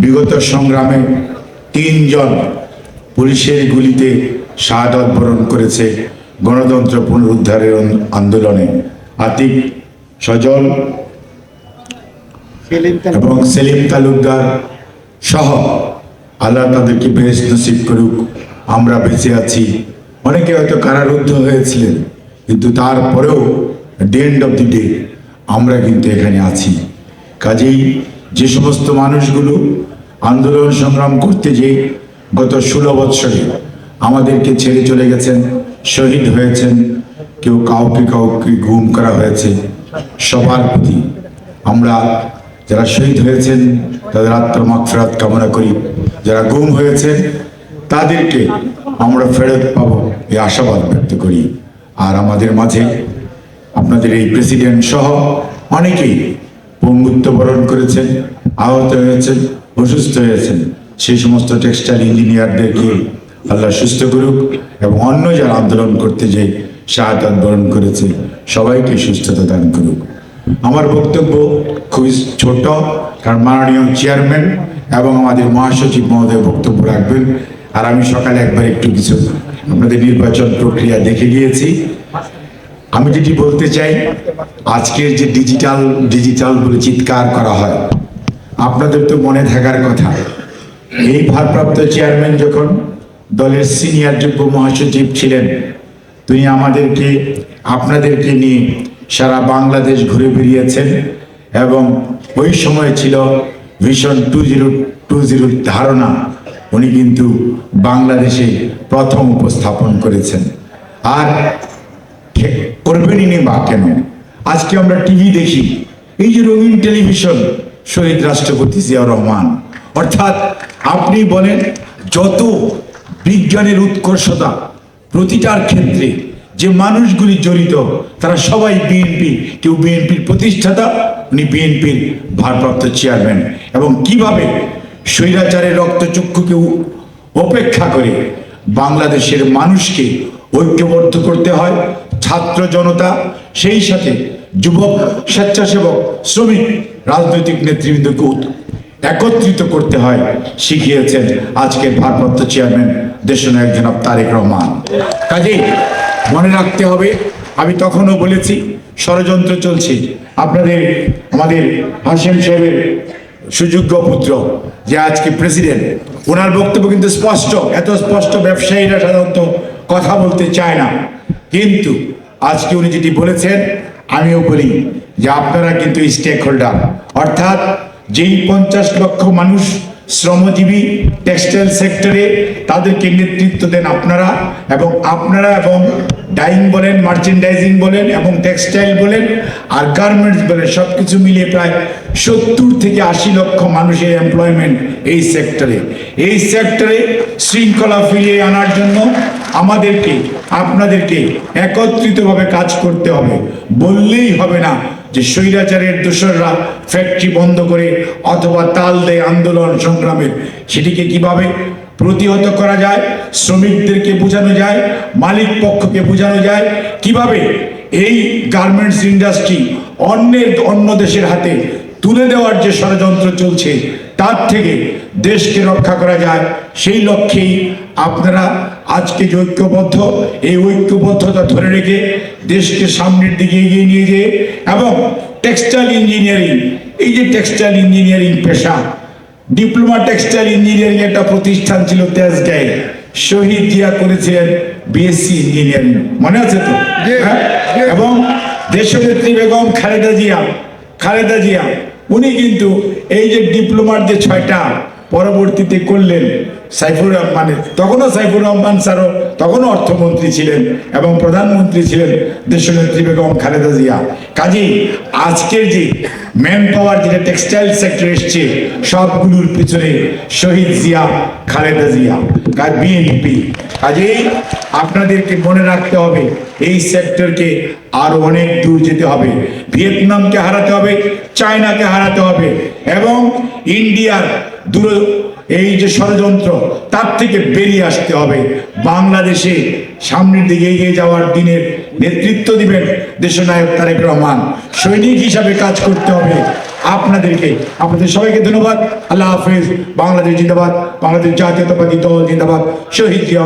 বিগত সংগ্রামে তিনজন পুলিশের গুলিতে শাহাদত বরণ করেছে গণতন্ত্র পুনরুদ্ধারের আন্দোলনে। আতিক সজল এবং সেলিম তালুকদার সহ আল্লাহ তাদেরকে বেশ নসিব করুক আমরা বেঁচে আছি। অনেকে হয়তো কারারুদ্ধ হয়েছিলেন কিন্তু তারপরেও day end of the day আমরা কিন্তু এখানে আছি। কাজেই যে সমস্ত মানুষগুলো আন্দোলন সংগ্রাম করতে যে গত ষোলো বৎসরে আমাদেরকে ছেড়ে চলে গেছেন, শহীদ হয়েছেন, কেউ কাউকে কাউকে গুম করা হয়েছে। সবার প্রতি আমরা যারা শহীদ হয়েছেন, তাদের আত্মার মাগফিরাত কামনা করি। যারা গুম হয়েছেন, তাদেরকে আমরা ফেরত পাবো এই আশাবাদ ব্যক্ত করি। আর আমাদের মাঝে আপনাদের এই প্রেসিডেন্ট সহ অনেকেই পঙ্গুত্ব বরণ করেছেন, আহত হয়েছেন, অসুস্থ হয়েছেন। সেই সমস্ত টেক্সটাইল ইঞ্জিনিয়ারদেরকে আল্লাহ সুস্থ করুক এবং অন্য যারা আন্দোলন করতে যে শাহাদাত বরণ করেছে, সবাইকে সুস্থতা দান করুক। আমার বক্তব্য খুবই ছোট, কারণ মাননীয় চেয়ারম্যান এবং আমাদের মহাসচিব মহোদয় বক্তব্য রাখবেন। আর আমি সকালে একবার একটু কিছু আপনাদের নির্বাচন প্রক্রিয়া দেখে গিয়েছি। আমি যেটি বলতে চাই, আজকের যে ডিজিটাল ডিজিটাল বলে চিৎকার করা হয়, আপনাদের তো মনে থাকার কথা। এই ভারপ্রাপ্ত চেয়ারম্যান যখন দলের সিনিয়র যোগ্য মহাসচিব ছিলেন, তিনি আমাদেরকে, আপনাদেরকে নিয়ে সারা বাংলাদেশ ঘুরে বেরিয়েছেন এবং ওই সময় ছিল ভিশন টু জিরো টু জিরোর ধারণা। উনি কিন্তু বাংলাদেশে প্রথম উপস্থাপন করেছেন। আর করবেনই বা কেন? আজকে আমরা টিভি দেখি, এই যে রঙিন টেলিভিশন, শহীদ রাষ্ট্রপতি জিয়াউর রহমান। অর্থাৎ আপনি বলেন, যত বিজ্ঞানের উৎকর্ষতা প্রতিটার ক্ষেত্রে যে মানুষগুলি জড়িত, তারা সবাই বিএনপি, কেউ বিএনপির প্রতিষ্ঠাতা, উনি বিএনপির ভারপ্রাপ্ত চেয়ারম্যান। এবং কীভাবে স্বৈরাচারের রক্তচক্ষুকে উপেক্ষা করে বাংলাদেশের মানুষকে ঐক্যবদ্ধ করতে হয় ছাত্র জনতা, সেই সাথে যুবক, স্বেচ্ছাসেবক, শ্রমিক, রাজনৈতিক নেতৃবৃন্দকে একত্রিত করতে হয়, শিখিয়েছেন আজকের ভারপ্রাপ্ত চেয়ারম্যান দেশনায়ক জনাব তারেক রহমান। কাজেই মনে রাখতে হবে, আমি তখনও বলেছি, ষড়যন্ত্র চলছে। আপনাদের, আমাদের হাসেম সাহেবের সুযোগ্য পুত্র, যে আজকে প্রেসিডেন্ট, ওনার বক্তব্য কিন্তু স্পষ্ট, এত স্পষ্ট ব্যবসায়ীরা সাধারণত কথা বলতে চায় না। কিন্তু আজকে উনি যেটি বলেছেন, আমিও বলি যে আপনারা কিন্তু স্টেক হোল্ডার অর্থাৎ যেই পঞ্চাশ লক্ষ মানুষ শ্রমজীবী টেক্সটাইল সেক্টরে তাদেরকে নেতৃত্ব দেন আপনারা এবং আপনারা এবং ডাইং বলেন মার্চেন্ডাইজিং বলেন এবং টেক্সটাইল বলেন আর গার্মেন্টস বলেন সব কিছু মিলিয়ে প্রায় সত্তর থেকে আশি লক্ষ মানুষের এমপ্লয়মেন্ট এই সেক্টরে এই সেক্টরে শৃঙ্খলা ফিরিয়ে আনার জন্য আমাদেরকে, আপনাদেরকে একত্রিতভাবে কাজ করতে হবে। বললেই হবে না যে স্বৈরাচারের দোসররা ফ্যাক্টরি বন্ধ করে অথবা তাল দেয় আন্দোলন সংগ্রামের। সেটিকে কীভাবে প্রতিহত করা যায়, শ্রমিকদেরকে বোঝানো যায়, মালিক পক্ষকে বোঝানো যায়, কীভাবে এই গার্মেন্টস ইন্ডাস্ট্রি অন্যের, অন্য দেশের হাতে তুলে দেওয়ার যে ষড়যন্ত্র চলছে, তার থেকে দেশকে রক্ষা করা যায়, সেই লক্ষ্যেই আপনারা আজকে যে ঐক্যবদ্ধ এই ঐক্যবদ্ধতা ধরে রেখে দেশকে সামনের দিকে এগিয়ে নিয়ে যেয়ে এবং টেক্সটাইল ইঞ্জিনিয়ারিং এই যে টেক্সটাইল ইঞ্জিনিয়ারিং পেশা ডিপ্লোমা টেক্সটাইল ইঞ্জিনিয়ারিং একটা প্রতিষ্ঠান ছিল তেজগাঁয়ে শহীদ জিয়া করেছিলেন বিএসসি ইঞ্জিনিয়ারিং মনে আছে তো? হ্যাঁ? এবং দেশনেত্রী বেগম খালেদা জিয়া খালেদা জিয়া উনি কিন্তু এই যে ডিপ্লোমার যে ছয়টা পরবর্তীতে করলেন সাইফুর রহমানের, তখনও সাইফুর রহমান স্যারও তখনও অর্থমন্ত্রী ছিলেন এবং প্রধানমন্ত্রী ছিলেন দেশনেত্রী বেগম খালেদা জিয়া। কাজেই আজকের যে ম্যান পাওয়ার যেটা টেক্সটাইল সেক্টর এসছে, সবগুলোর পিছনে শহীদ জিয়া, খালেদা জিয়া কাজ বিএনপি কাজেই আপনাদেরকে মনে রাখতে হবে, এই সেক্টরকে আরও অনেক দূর যেতে হবে। ভিয়েতনামকে হারাতে হবে, চায়নাকে হারাতে হবে এবং ইন্ডিয়ার দূর এই যে ষড়যন্ত্র, তার থেকে বেরিয়ে আসতে হবে। বাংলাদেশে সামনের দিকে এগিয়ে যাওয়ার দিনের নেতৃত্ব দিবেন দেশনায়ক তারেক রহমান। সৈনিক হিসাবে কাজ করতে হবে আপনাদেরকে। আপনাদের সবাইকে ধন্যবাদ। আল্লাহ হাফিজ। বাংলাদেশ জিন্দাবাদ। বাংলাদেশ জাতীয়তাবাদী দল জিন্দাবাদ। শহীদ জিয়া